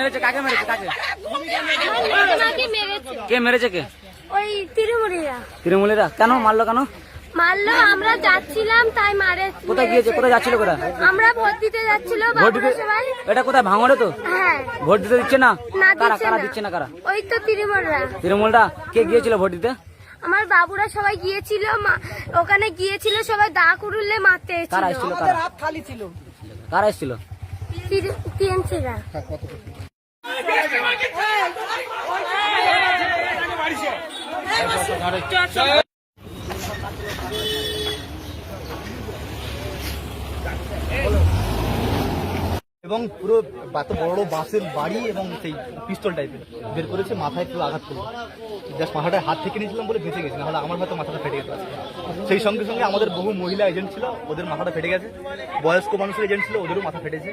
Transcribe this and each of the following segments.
মেরেছে? কাকে মেরেছে? কাকে? কে মেরেছে কে? ওই তিরুমুড়িরা তৃণমূলীরা? কেন? মারলো কেন? মারলো আমরা যাচ্ছিলাম তাই মারে কোথায় গিয়েছে? কোথায় যাচ্ছিল কোথায়? আমরা ভোট দিতে যাচ্ছিল ভোট দিতে এটা কোথায় ভাঙড়ে তো? হ্যাঁ। ভোট দিতে দিচ্ছে না? না কারা দিচ্ছে কারা না। দিচ্ছে না কারা? ওই তো তিরুমুড়রা তৃণমূলটা কে গিয়েছিল ভোট দিতে? আমার বাবুরা সবাই গিয়েছিল মা- ওখানে গিয়েছিল সবাই দা কুড়ুলে মারতে কারা এসেছিল এসেছিল কারা কারা এসেছিল? টিএমসিরা চল এবং পুরো বড় বাসের বাড়ি এবং সেই পিস্তল টাইপের বের করেছে, মাথায় পুরো আঘাত করল। জাস্ট মাথাটা হাত থেকে নিয়েছিলাম বলে বেঁচে গেছে, নাহলে আমার হয়তো মাথাটা ফেটে গেছে সেই সঙ্গে সঙ্গে আমাদের বহু মহিলা এজেন্ট ছিল, ওদের মাথাটা ফেটে গেছে। বয়স্ক মানুষের এজেন্ট ছিল, ওদেরও মাথা ফেটেছে।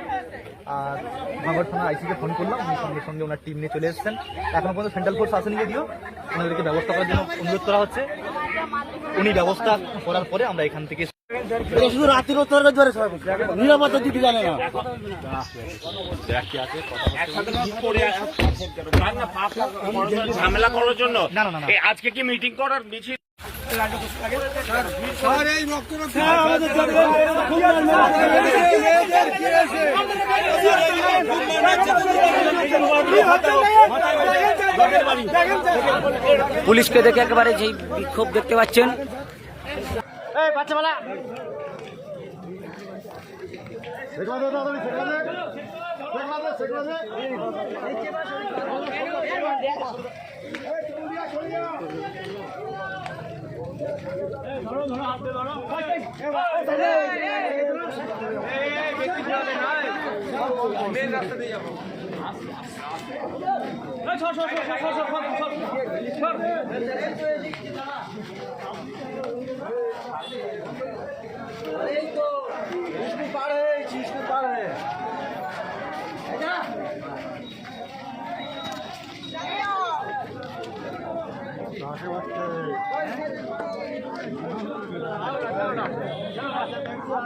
আর ভাঙড় থানা আইসিকে ফোন করলাম, উনি সঙ্গে সঙ্গে ওনার টিম নিয়ে চলে এসেছেন। এখনও পর্যন্ত সেন্ট্রাল ফোর্স আসেনি যদিও, ওনাদেরকে ব্যবস্থা করার জন্য অনুরোধ করা হচ্ছে। উনি ব্যবস্থা করার পরে আমরা এখান থেকে শুধু রাত্রির উত্তরের জোরে সবাই নিরাপত্তা দিতে জানে না। ঝামেলা করার জন্য? না, না, না, না। এই আজকে কি মিটিং করার মিছিল? পুলিশকে দেখে একেবারে যেই বিক্ষোভ দেখতে পাচ্ছেন এই বাচ্চা বালা ধরো ধরো হাত ধরো মেন রাস্তা দিয়ে যাব সর সর সর সর সর সর সর नहीं तो इसको पार है इस चीज को पार है आगे बढ़ते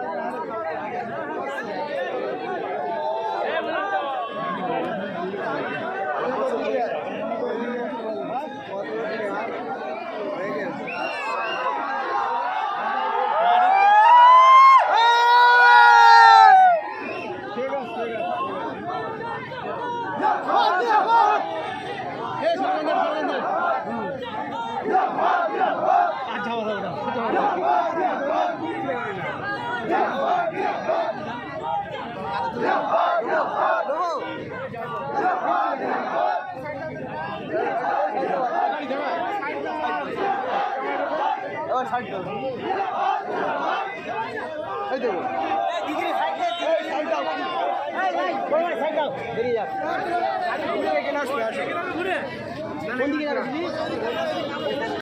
हैं সাইড দাও এই দেখো। আসবে ¿Dónde queda